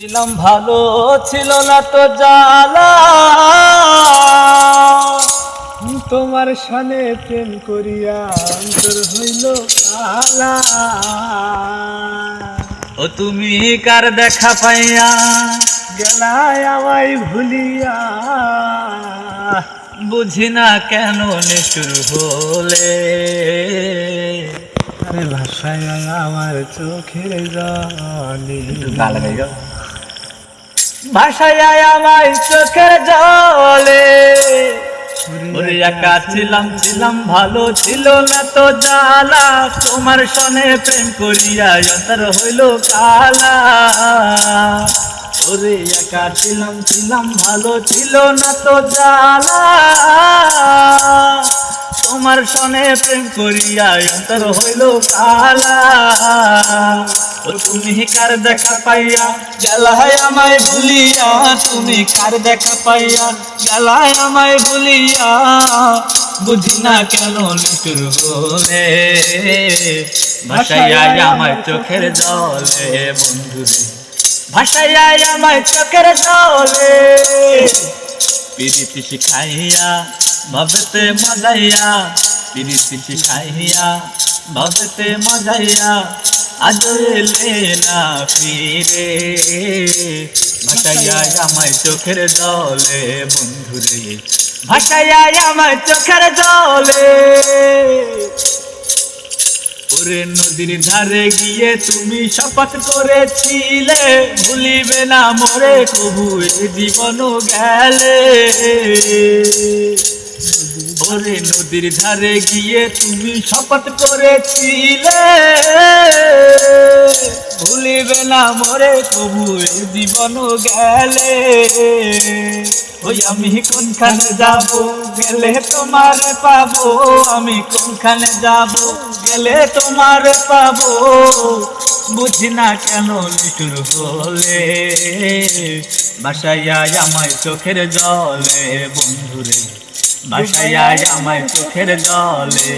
ছিলাম ভালো ছিল না তো জ্বালা। তোমার সানে প্রেম করিয়া অন্তর হইল কালা। ও তুমি কার দেখা পাইয়া গেলায় আমায় ভুলিয়া? বুঝি না কেন নিশুর হলে। ভাষায় আমার চোখের জলে। ভাষায় আমায় চোখের জলে। একা ছিলাম ছিলাম, ভালো ছিল না তো জ্বালা। তোমার সনে প্রেম করিয়া অন্তর হইল কালা। ওরে একা ছিলাম ছিলাম, ভালো ছিল না তো জ্বালা। তোমার সনে প্রেম করিয়া অন্তর হইল কালা। ও তুমি কার দেখা পাইয়া? গেলায় আমায় ভুলিয়া তুমি কার দেখা পাইয়া? গেলায় আমায় ভুলিয়া বুঝি না কেন নিটুর বলে। ভাষায় আমার চোখের জলে, বন্ধুরে। ভাষায় আমার চোখের জলে। পিরিতি শিখাইয়া, ভাবতে মজাইয়া, পিরিতি শিখাইয়া, ভাবতে মজাইয়া আজ এলে না ফিরে। ভাষাইয়া আমায় চোখের জলে, বন্ধুরে। ভাষাইয়া আমায় চোখের জলে। ওরে নদীর ধারে গিয়ে তুমি শপথ করেছিলে। ভুলিবে না মোরে কবু জীবন গেলে। ওরে নদীর ধারে গিয়ে তুমি শপথ করেছিলে। ভুলিবে না মরে এ জীবন গেলে। ওই আমি কোনখানে যাব? গেলে তোমার পাবো। আমি কোনখানে যাব? গেলে তোমার পাবো। বুঝি না কেন লিটুর বলে বাসায় আমায় চোখের জলে, বন্ধুরে। বাসায় আমায় চোখের জলে।